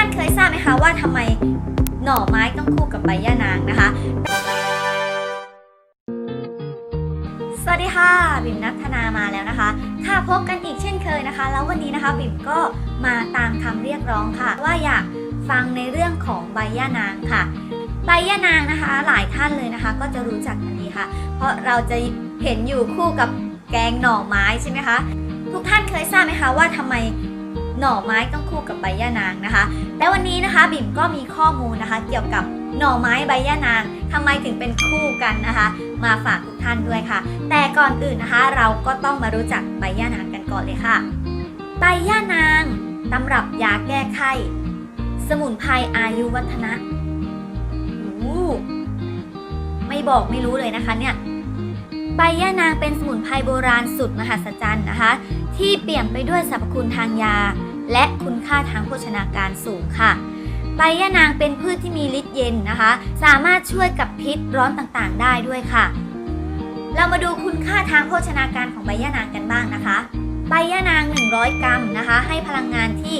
ท่านเคยทราบไหมคะว่าทำไมหน่อไม้ต้องคู่กับใบย่านางนะคะ สวัสดีค่ะบิ่มนัทนามาแล้วนะคะ ค่ะพบกันอีกเช่นเคยนะคะ แล้ววันนี้นะคะบิ่มก็มาตามคำเรียกร้องค่ะ ว่าอยากฟังในเรื่องของใบย่านางค่ะ ใบย่านางนะคะ หลายท่านเลยนะคะ ก็จะรู้จักกันดีค่ะ เพราะเราจะเห็นอยู่คู่กับแกงหน่อไม้ใช่ไหมคะ ทุกท่านเคยทราบไหมคะว่าทำไม หน่อไม้ต้องคู่กับใบย่านางนะคะ และวันนี้นะคะบิ่มก็มีข้อมูลนะคะ เกี่ยวกับหน่อไม้ใบย่านางทำไมถึงเป็นคู่กันนะคะ มาฝากทุกท่านด้วยค่ะ แต่ก่อนอื่นนะคะ เราก็ต้องมารู้จักใบย่านางกันก่อนเลยค่ะ ใบย่านางตำรับยาแก้ไข้ สมุนไพรอายุวัฒนะโอ้ไม่บอกไม่รู้เลยนะคะเนี่ยใบย่านางเป็นสมุนไพรโบราณสุดมหัศจรรย์นะคะ ที่เปี่ยมไปด้วยสรรพคุณทางยา และคุณค่าทางโภชนาการสูงค่ะ ใบย่านางเป็นพืชที่มีฤทธิ์เย็นนะคะ สามารถช่วยกับพิษร้อนต่างๆ ได้ด้วยค่ะ เรามาดูคุณค่าทางโภชนาการของใบย่านางกันบ้างนะคะ ใบย่านาง 100 กรัมนะคะ ให้พลังงานที่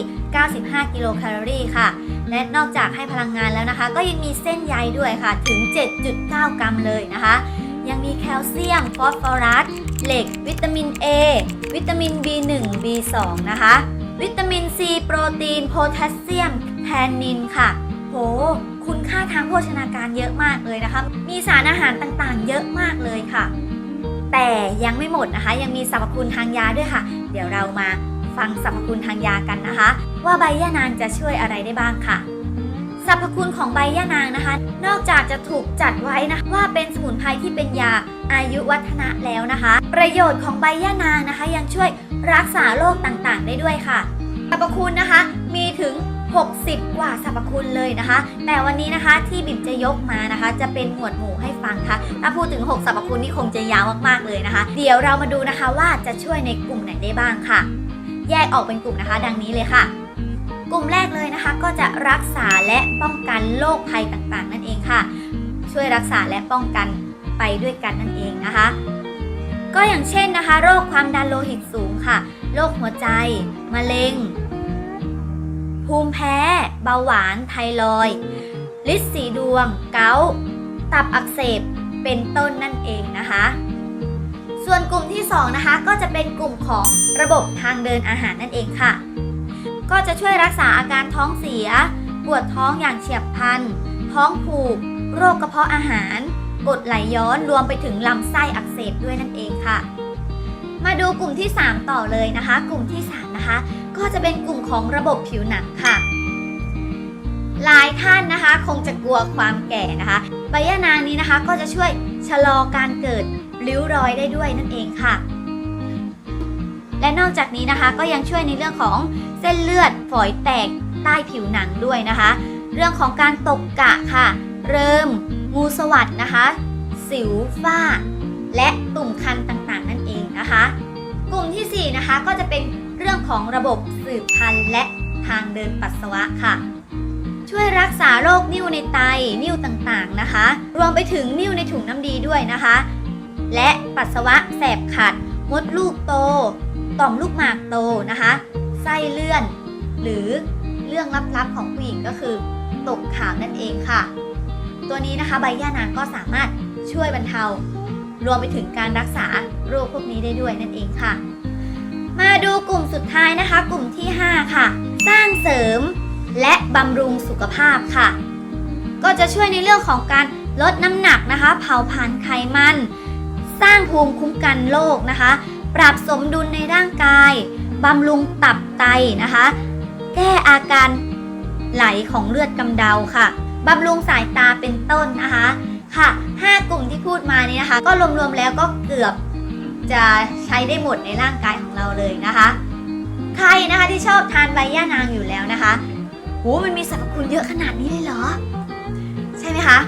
95 กิโลแคลอรี่ค่ะ และนอกจากให้พลังงานแล้วนะคะ ก็ยังมีเส้นใยด้วยค่ะถึง 7.9 กรัมเลยนะคะยังมีแคลเซียม ฟอสฟอรัส เหล็ก วิตามิน A วิตามิน B1 B2 นะคะ วิตามิน C โปรตีน โพแทสเซียม แทนนินค่ะ โห คุณค่าทางโภชนาการเยอะมากเลยนะคะ มีสารอาหารต่างๆ เยอะมากเลยค่ะ แต่ยังไม่หมดนะคะ ยังมีสรรพคุณทางยาด้วยค่ะ เดี๋ยวเรามาฟังสรรพคุณทางยากันนะคะ ว่าใบย่านางจะช่วยอะไรได้บ้างค่ะสรรพคุณของใบย่านางนะคะ นอกจากจะถูกจัดไว้นะว่าเป็นสมุนไพรที่เป็นยา อายุวัฒนะแล้วนะคะ ประโยชน์ของใบย่านางนะคะ ยังช่วยรักษาโรคต่างๆ ได้ด้วยค่ะสรรพคุณนะคะมีถึง 60 กว่าสรรพคุณเลยนะคะ แต่วันนี้นะคะที่บิ่มจะยกมานะคะ จะเป็นหมวดหมู่ให้ฟังค่ะ ถ้าพูดถึง 6 สรรพคุณนี่คงจะยาวมากๆเลยนะคะ เดี๋ยวเรามาดูนะคะว่าจะช่วยในกลุ่มไหนได้บ้างค่ะ แยกออกเป็นกลุ่มนะคะ ดังนี้เลยค่ะ กลุ่มแรกเลยนะคะ ก็จะรักษาและป้องกันโรคภัยต่างๆ นั่นเองค่ะ ช่วยรักษาและป้องกัน ไปด้วยกันนั่นเองนะคะ ก็อย่างเช่นนะคะ โรคความดันโลหิตสูงค่ะ โรคหัวใจ มะเร็ง ภูมิแพ้ เบาหวาน ไทรอยด์ลิดสีดวง เกาต์ตับอักเสบ เป็นต้นนั่นเองนะคะ ส่วนกลุ่มที่ 2 นะคะ ก็จะเป็นกลุ่มของระบบทางเดินอาหารนั่นเองค่ะ ก็จะช่วยรักษาอาการท้องเสีย ปวดท้องอย่างเฉียบพลัน ท้องผูก โรคกระเพาะอาหาร กรดไหลย้อนรวมไปถึงลำไส้อักเสบด้วยนั่นเองค่ะ มาดูกลุ่มที่ 3 ต่อเลยนะคะ กลุ่มที่ 3 นะคะ ก็จะเป็นกลุ่มของระบบผิวหนังค่ะ หลายท่านนะคะ คงจะกลัวความแก่นะคะใบยะนางนี้นะคะก็จะช่วยชะลอการเกิดริ้วรอยได้ด้วยนั่นเองค่ะ และนอกจากนี้นะคะก็ยังช่วยในเรื่องของเส้นเลือดฝอยแตกใต้ผิวหนังด้วยนะคะ เรื่องของการตกกะค่ะ เริ่ม งูสวัสดนะคะ สิวฝ้า และตุ่มคันต่างๆ นั่นเองนะคะ กลุ่มทีสี่ 4 นะคะก็จะเป็นเรื่องของระบบสืบพันธุ์และทางเดินปัสสาวะค่ะ ช่วยรักษาโรคนิ่วในไตนิ่วต่างๆนะคะ รวมไปถึงนิ่วในถุงน้ำดีด้วยนะคะ และปัสสาวะแสบขัด มดลูกโต ต่อมลูกหมากโตนะคะ ไส้เลื่อน หรือเรื่องลับๆของผู้หญิงก็คือ ตกขาวนั่นเองค่ะ ตัวนี้นะคะใบย่านางก็สามารถช่วยบรรเทารวมไปถึงการรักษาโรคพวกนี้ได้ด้วยนั่นเองค่ะ มาดูกลุ่มสุดท้ายนะคะ กลุ่มที่ 5 ค่ะ สร้างเสริมและบำรุงสุขภาพค่ะ ก็จะช่วยในเรื่องของการลดน้ำหนักนะคะ เผาผลาญไขมัน สร้างภูมิคุ้มกันโรคนะคะ ปรับสมดุลในร่างกายบำรุงตับไตนะคะ แก้อาการไหลของเลือดกำเดาค่ะ บำรุงสายตาเป็นต้นนะคะค่ะ5กลุ่มที่พูดมานี้นะคะ ก็รวมๆแล้วก็เกือบจะใช้ได้หมดในร่างกายของเราเลยนะคะ ใครนะคะที่ชอบทานใบย่านางอยู่แล้วนะคะโหมันมีสรรพคุณเยอะขนาดนี้เลยเหรอ ใช่ไหมคะ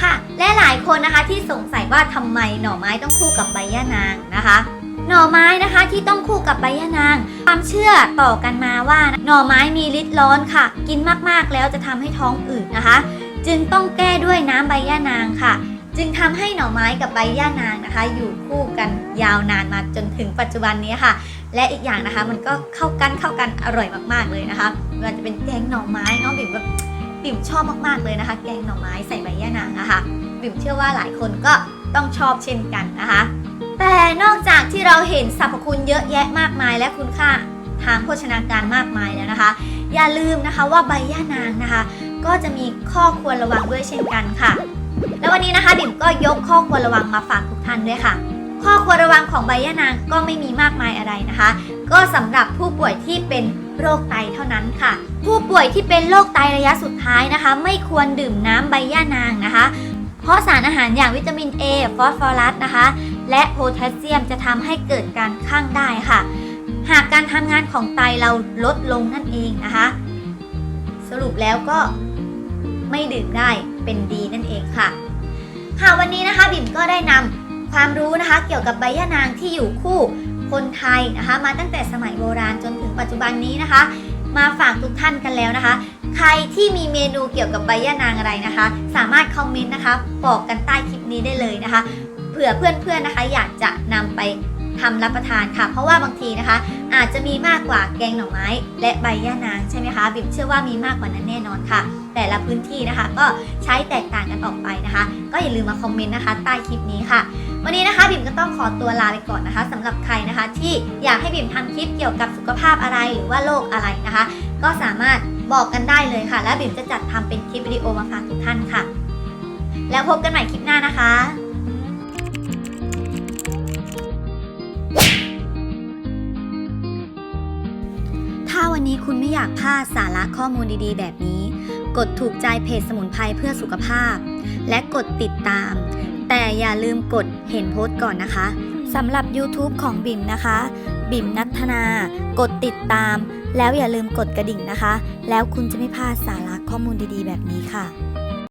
ค่ะ และหลายคนนะคะที่สงสัยว่าทำไมหน่อไม้ต้องคู่กับใบย่านางนะคะ หน่อไม้นะคะที่ต้องคู่กับใบย่านาง ความเชื่อต่อกันมาว่า หน่อไม้มีฤทธิ์ร้อนค่ะ กินมากๆแล้วจะทำให้ท้องอืดนะคะ จึงต้องแก้ด้วยน้ำใบย่านางค่ะ จึงทำให้หน่อไม้กับใบย่านางนะคะ อยู่คู่กันยาวนานมาจนถึงปัจจุบันนี้ค่ะ และอีกอย่างนะคะ มันก็เข้ากันเข้ากันอร่อยมากๆเลยนะคะม่ว่าจะเป็นแกงหน่อไม้เนาะบิ่มแบบบิ่มชอบมากๆเลยนะคะ แกงหน่อไม้ใส่ใบย่านางนะคะ บิ่มเชื่อว่าหลายคนก็ต้องชอบเช่นกันนะคะ แต่นอกจากที่เราเห็นสรรพคุณเยอะแยะมากมายและคุณค่าทางโภชนาการมากมายแล้วนะคะ อย่าลืมนะคะว่าใบย่านางนะคะ ก็จะมีข้อควรระวังด้วยเช่นกันค่ะ แล้ววันนี้นะคะบิ่มก็ยกข้อควรระวังมาฝากทุกท่านด้วยค่ะ ข้อควรระวังของใบย่านางก็ไม่มีมากมายอะไรนะคะ ก็สำหรับผู้ป่วยที่เป็นโรคไตเท่านั้นค่ะ ผู้ป่วยที่เป็นโรคไตระยะสุดท้ายนะคะ ไม่ควรดื่มน้ำใบย่านางนะคะ เพราะสารอาหารอย่างวิตามิน A ฟอสฟอรัสนะคะ และโพแทสเซียมจะทำให้เกิดการข้างได้ค่ะ หากการทำงานของไตเราลดลงนั่นเองนะคะ สรุปแล้วก็ไม่ดื่มได้เป็นดีนั่นเองค่ะ ค่ะวันนี้นะคะบิ่มก็ได้นำความรู้นะคะ เกี่ยวกับใบย่านางที่อยู่คู่คนไทยนะคะ มาตั้งแต่สมัยโบราณจนถึงปัจจุบันนี้นะคะ มาฝากทุกท่านกันแล้วนะคะ ใครที่มีเมนูเกี่ยวกับใบย่านางอะไรนะคะ สามารถคอมเมนต์นะคะบอกกันใต้คลิปนี้ได้เลยนะคะ เผื่อเพื่อนๆนะคะ อยากจะนำไปทำรับประทานค่ะ เพราะว่าบางทีนะคะ อาจจะมีมากกว่าแกงหน่อไม้ และใบย่านางใช่ไหมคะบิ่มเชื่อว่ามีมากกว่านั้นแน่นอนค่ะ แต่ละพื้นที่นะคะ ก็ใช้แตกต่างกันออกไปนะคะ ก็อย่าลืมมาคอมเมนต์นะคะ ใต้คลิปนี้ค่ะ วันนี้นะคะบิ่มก็ต้องขอตัวลาไปก่อนนะคะสำหรับใครนะคะ ที่อยากให้บิ่มทำคลิปเกี่ยวกับสุขภาพอะไรหรือว่าโรคอะไรนะคะ ก็สามารถ บอกกันได้เลยค่ะ และบิ่มจะจัดทำเป็นคลิปวิดีโอมาฝากทุกท่านค่ะ แล้วพบกันใหม่คลิปหน้านะคะถ้าวันนี้คุณไม่อยากพลาดสาระข้อมูลดีๆ แบบนี้ กดถูกใจเพจสมุนไพรเพื่อสุขภาพ และกดติดตาม แต่อย่าลืมกดเห็นโพสต์ก่อนนะคะ สำหรับ YouTube ของบิ่มนะคะ บิ่มนัทนา กดติดตาม แล้วอย่าลืมกดกระดิ่งนะคะ แล้วคุณจะไม่พลาดสาระข้อมูลดีๆ แบบนี้ค่ะ